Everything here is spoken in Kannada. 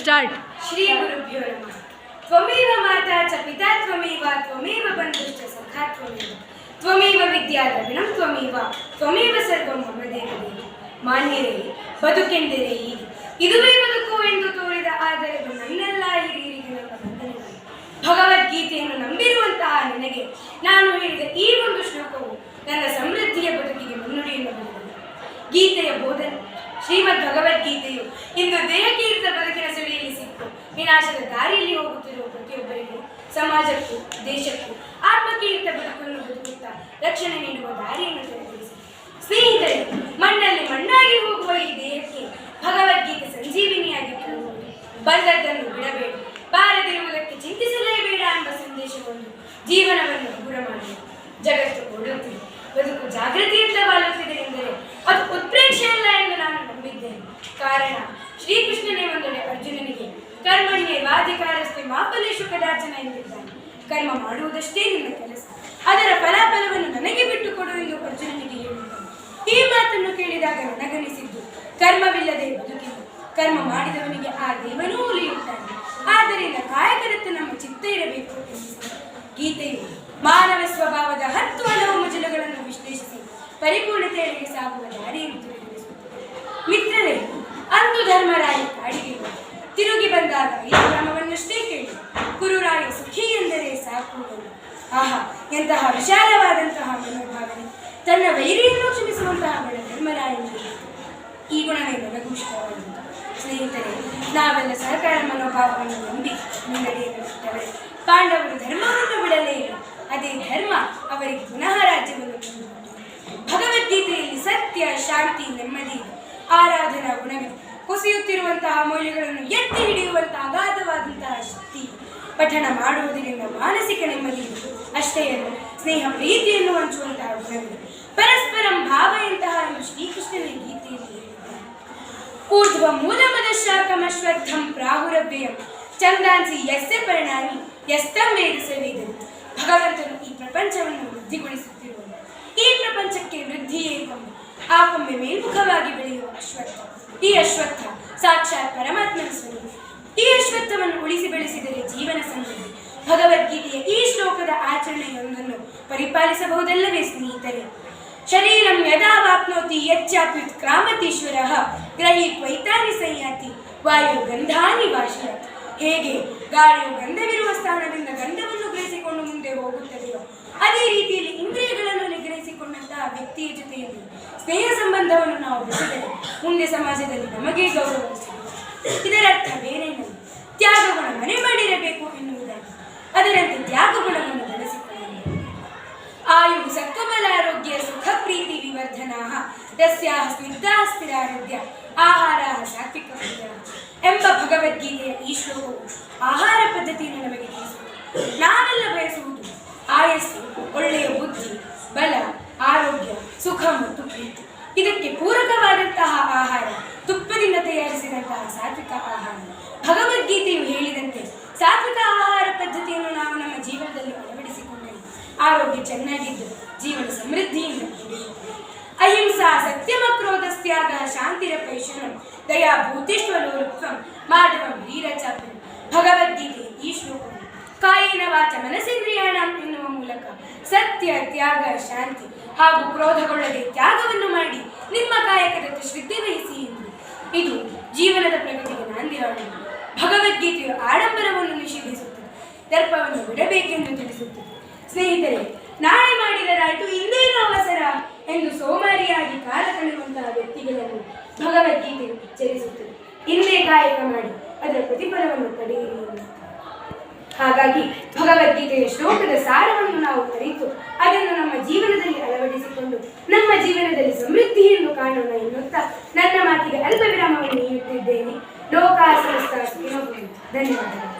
ಸ್ಟಾರ್ಟ್. ಶ್ರೀ ಗುರುಭ್ಯೋ ನಮಃ. ತ್ವಮೇವ ಮಾತಾ ಚ ಪಿತಾ, ತ್ವಮೇವ ತ್ವಮೇವ ಬಂಧುಶ್ಚ ಸಖಾ, ತ್ವಮೇವ. ತ್ವಮೇವ ವಿದ್ಯಾ ಲಗ್ನಂ ತ್ವಮೇವ. ತ್ವಮೇವ ಸರ್ವಂ ಮಮ ದೇವದೇವಿ ಮಾನ್ಯರೇ, ಬದುಕೆಂದರೆ ಇದುವೇ ಬದುಕು ಎಂದು ತೋರಿದ ಆದರೆ ನನ್ನೆಲ್ಲ ಹಿರಿಯರಿಗೆ ಭಗವದ್ಗೀತೆಯನ್ನು ನಂಬಿರುವಂತಹ ನನಗೆ ನಾನು ಹೇಳಿದ ಈ ಒಂದು ಶ್ಲೋಕವು ನನ್ನ ಸಮೃದ್ಧಿಯ ಬದುಕಿಗೆ ಮುನ್ನುಡಿಯನ್ನು ಗೀತೆಯ ಬೋಧನೆ ಶ್ರೀಮದ್ ಭಗವದ್ಗೀತೆಯು ಇಂದು ದೇಹಕೀರ್ತ ವಿನಾಶದ ದಾರಿಯಲ್ಲಿ ಹೋಗುತ್ತಿರುವ ಪ್ರತಿಯೊಬ್ಬರಿಗೂ, ಸಮಾಜಕ್ಕೂ, ದೇಶಕ್ಕೂ, ಆತ್ಮಕೀರ್ತ ಬದುಕನ್ನು ಬದುಕುತ್ತಾ ರಕ್ಷಣೆ ನೀಡುವ ದಾರಿಯನ್ನು ತೆರೆದಿರಿಸಿ. ಸ್ನೇಹಿತರೆ, ಮಣ್ಣಲ್ಲಿ ಮಣ್ಣಾಗಿ ಹೋಗುವ ಈ ದೇಹಕ್ಕೆ ಭಗವದ್ಗೀತೆ ಸಂಜೀವಿನಿಯಾಗಿ ಬಂದದ್ದನ್ನು ಬಿಡಬೇಡ. ಬಾರದಿರುವುದಕ್ಕೆ ಚಿಂತಿಸಲೇಬೇಡ ಎಂಬ ಸಂದೇಶವನ್ನು ಜೀವನವನ್ನು ಹಗುರ ಮಾಡಿ. ಜಗತ್ತು ಕೊಡುತ್ತಿದೆ ಬದುಕು ಜಾಗೃತಿಯಿಂದ ಬಾಳುತ್ತಿದೆ ಎಂದರೆ ಅದು ಉತ್ಪ್ರೇಕ್ಷೆ ಅಲ್ಲ ಎಂದು ನಾನು ನಂಬಿದ್ದೇನೆ. ಕಾರಣ, ಶ್ರೀಕೃಷ್ಣನೇ ಒಂದೆಡೆ ಅರ್ಜುನನಿಗೆ ಕರ್ಮಣ್ಯೇ ವಾಧಿಕಾರಸ್ಥೆ ಮಾಪಲೇಶು ಕದಾಚನ ಎಂದಿದ್ದಾನೆ. ಕರ್ಮ ಮಾಡುವುದಷ್ಟೇ ನಿನ್ನ ಕೆಲಸ. ಅದರ ಫಲಾಫಲವನ್ನು ನನಗೆ ಬಿಟ್ಟುಕೊಡು ಎಂದು ಅರ್ಜುನನಿಗೆ ಹೇಳಿದ್ದಾನೆ ಈ ಮಾತನ್ನು ಕೇಳಿದಾಗ ನನಗನಿಸಿದ್ದು, ಕರ್ಮವಿಲ್ಲದೆ ಬದುಕಿಲ್ಲ ಕರ್ಮ ಮಾಡಿದವನಿಗೆ ಆ ದೇವನೂ ಉಳಿಯುತ್ತಾನೆ. ಆದ್ದರಿಂದ ಕಾಯಕದತ್ತ ನಮ್ಮ ಚಿತ್ತ ಇರಬೇಕು ಗೀತೆಯು ಮಾನವ ಸ್ವಭಾವದ ಹತ್ತು ಹಲವು ಮಜಲುಗಳನ್ನು ವಿಶ್ಲೇಷಿಸಿ, ಪರಿಪೂರ್ಣತೆಯಲ್ಲಿ ಸಾಗುವ ದಾರಿಯನ್ನು ಎಂದು ಮಿತ್ರರೇ, ಅಂದು ಧರ್ಮರಾಯ ಕಾಡಿಗೆ. ತಿರುಗಿ ಬಂದಾಗ ಈ ಗ್ರಾಮವನ್ನಷ್ಟೇ ಕೇಳಿ. ಕುರುರಾಯ ಸುಖಿ ಎಂದರೆ ಸಾಕು. ಆಹಾ, ಎಂತಹ ವಿಶಾಲವಾದಂತಹ ಮನೋಭಾವನೆ. ತನ್ನ ವೈರಿಯನ್ನು ಕ್ಷಮಿಸುವಂತಹ ಬಡ ಧರ್ಮರಾಯನಿಗೆ ಈ ಗುಣವೇ ನನಗೂ ಸ್ನೇಹಿತರೆ, ನಾವೆಲ್ಲ ಸಹಕಾರ ಮನೋಭಾವವನ್ನು ನಂಬಿ ಮುನ್ನಡೆಯಲಿಟ್ಟವರೆ ಪಾಂಡವರು ಧರ್ಮವನ್ನು ಬಿಡಲೇ ಇಲ್ಲ. ಅದೇ ಧರ್ಮ ಅವರಿಗೆ ಪುನಃ ರಾಜ್ಯವನ್ನು ಭಗವದ್ಗೀತೆಯಲ್ಲಿ ಸತ್ಯ, ಶಾಂತಿ, ನೆಮ್ಮದಿ. ಆರಾಧನಾ ಗುಣವಿದೆ ಕುಸಿಯುತ್ತಿರುವಂತಹ ಮೌಲ್ಯಗಳನ್ನು ಎತ್ತಿ ಹಿಡಿಯುವಂತಹ ಅಗಾಧವಾದಂತಹ ಶಕ್ತಿ. ಪಠಣ ಮಾಡುವುದರಿಂದ ಮಾನಸಿಕ ನೆಮ್ಮದಿ. ಅಷ್ಟೇ ಅಲ್ಲ, ಸ್ನೇಹ ಪ್ರೀತಿಯನ್ನು ಹಂಚುವಂತಹ ಪರಸ್ಪರಂ ಭಾವ ಇಂತಹ ಶ್ರೀಕೃಷ್ಣನ ಗೀತೆಯಲ್ಲಿ ಊರ್ಧ್ವ ಮೂಲಮದ ಶಾಖಮಶ್ವತ್ಥಂ ಪ್ರಾಹುರವ್ಯಯಂ ಚಂದಾಂಸಿ ಯಸ್ಯ ಪರಿಣಾಮಿ, ಯಸ್ತಂ ವೇದ ಸವೇದನು ಭಗವಂತನು ಈ ಪ್ರಪಂಚವನ್ನು ವೃದ್ಧಿಗೊಳಿಸುತ್ತಿರುವನು. ಈ ಪ್ರಪಂಚಕ್ಕೆ ವೃದ್ಧಿಯೇ ಕೊಂಬೆ. ಆ ಕೊಂಬೆ ಮೇಲ್ಮುಖವಾಗಿ ಬೆಳೆಯುವ ಅಶ್ವತ್ಥ. ಈ ಅಶ್ವತ್ಥ ಸಾಕ್ಷಾತ್ ಪರಮಾತ್ಮನ ಸ್ವರೂಪ. ಈ ಅಶ್ವತ್ಥವನ್ನು ಉಳಿಸಿ ಬೆಳೆಸಿದರೆ ಜೀವನ ಸಮೃದ್ಧಿ. ಭಗವದ್ಗೀತೆಯ ಈ ಶ್ಲೋಕದ ಆಚರಣೆಯೊಂದನ್ನು ಪರಿಪಾಲಿಸಬಹುದಲ್ಲವೇ ಸ್ನೇಹಿತರೆ? ಶರೀರಂ ಯದಾ ವಾಪ್ನೋತಿ ಯಚ್ಚಾಪ್ಯುತ್ ಗ್ರಹಿ ಕ್ವೈತಾನಿ ಸಂಯಾತಿ ವಾಯು ಗಂಧಾನಿ ವಾಶಯತ್. ಹೇಗೆ? ಗಾಳಿಯು ಗಂಧವಿರುವ ಸ್ಥಾನದಿಂದ ಗಂಧವನ್ನು ಗ್ರಹಿಸಿಕೊಂಡು ಮುಂದೆ ಹೋಗುತ್ತದೆಯೋ ಸಂಬಂಧವನ್ನು ನಾವು ಬೆಳೆಸಿದರೆ ಮುಂದೆ ಸಮಾಜದಲ್ಲಿ ನಮಗೆ ಗೌರವ. ಇದರರ್ಥ ಬೇರೇನಲ್ಲ. ತ್ಯಾಗ ಗುಣ ಮನೆ ಮಾಡಿರಬೇಕು ಎನ್ನುವುದಾಗಿ. ಅದರಂತೆ ತ್ಯಾಗ ಗುಣವನ್ನು ಬೆಳೆಸಿಕೊಳ್ಳಬೇಕು ಆಯು ಆರೋಗ್ಯ ಸುಖ ಪ್ರೀತಿ ವಿವರ್ಧನಾ ಸ್ನಿಗ್ಧ ಸ್ನಿಗ್ಧಾ ಸ್ಥಿರಾರೋಗ್ಯ ಆಹಾರ ಸಾತ್ವಿಕ ಎಂಬ ಭಗವದ್ಗೀತೆಯ ಈ ಶ್ಲೋಕವು ಆಹಾರ ಪದ್ಧತಿಯನ್ನು ನಮಗೆ ನಾವೆಲ್ಲ ಬಯಸುವುದು ಆಯಸ್ಸು, ಒಳ್ಳೆಯ ಬುದ್ಧಿ, ಬಲ, ಆರೋಗ್ಯ, ಸುಖ ಮತ್ತು ಪ್ರೀತಿ. ಇದಕ್ಕೆ ಪೂರಕವಾದಂತಹ ಆಹಾರ, ತುಪ್ಪದಿಂದ ತಯಾರಿಸಿದಂತಹ ಸಾತ್ವಿಕ ಆಹಾರ. ಭಗವದ್ಗೀತೆಯು ಹೇಳಿದಂತೆ ಸಾತ್ವಿಕ ಆಹಾರ ಪದ್ಧತಿಯನ್ನು ನಾವು ನಮ್ಮ ಜೀವನದಲ್ಲಿ ಅಳವಡಿಸಿಕೊಂಡರೆ ಆರೋಗ್ಯ ಚೆನ್ನಾಗಿದ್ದು, ಜೀವನ ಸಮೃದ್ಧಿಯಿಂದ ಅಹಿಂಸಾ ಸತ್ಯಮ ಕ್ರೋಧಸ್ತ್ಯಾಗ ಶಾಂತಿರ ಪೈಶನ ದಯಾ ಭೂತಿಷ್ವಲೋರುತ್ವಂ ಮಾಧವ ವೀರಚಾಪಂ ಭಗವದ್ಗೀತೆ ಈ ಶ್ಲೋಕ ಕಾಯಿನ ವಾಚ ಮನಸ್ಸೇಂದ್ರಿಯಾಣ ಎನ್ನುವ ಮೂಲಕ ಸತ್ಯ, ತ್ಯಾಗ, ಶಾಂತಿ ಹಾಗೂ ಕ್ರೋಧಗೊಳ್ಳದೆ ತ್ಯಾಗವನ್ನು ಮಾಡಿ ನಿಮ್ಮ ಕಾಯಕದತ್ತ ಶ್ರದ್ಧೆ ವಹಿಸಿ ಎಂದು. ಇದು ಜೀವನದ ಪ್ರಗತಿಗೆ ನಾಂದಿರಾಗಿ ಭಗವದ್ಗೀತೆಯು ಆಡಂಬರವನ್ನು ನಿಷೇಧಿಸುತ್ತದೆ. ದರ್ಪವನ್ನು ಬಿಡಬೇಕೆಂದು ತಿಳಿಸುತ್ತದೆ. ಸ್ನೇಹಿತರೆ, ನಾಳೆ ಮಾಡಿದರಾಯಿತು ಇಂದೇನು ಅವಸರ? ಎಂದು ಸೋಮಾರಿಯಾಗಿ ಕಾಲ ಕಳೆಯುವಂತಹ ವ್ಯಕ್ತಿಗಳನ್ನು ಭಗವದ್ಗೀತೆ ಎಚ್ಚರಿಸುತ್ತದೆ ಇಂದೇ ಕಾಯಕ ಮಾಡಿ ಅದರ ಪ್ರತಿಫಲವನ್ನು ಪಡೆಯಿರಿ ಹಾಗಾಗಿ ಭಗವದ್ಗೀತೆಯ ಶ್ಲೋಕದ ಸಾರವನ್ನು ನಾವು ಕಲಿತು ಅದನ್ನು ನಮ್ಮ ಜೀವನದಲ್ಲಿ ಅಳವಡಿಸಿಕೊಂಡು ನಮ್ಮ ಜೀವನದಲ್ಲಿ ಸಮೃದ್ಧಿಯನ್ನು ಕಾಣೋಣ ಎನ್ನುತ್ತಾ ನನ್ನ ಮಾತಿಗೆ ಅಲ್ಪ ವಿರಾಮವನ್ನು ನೀಡುತ್ತಿದ್ದೇನೆ ಲೋಕ ಧನ್ಯವಾದಗಳು.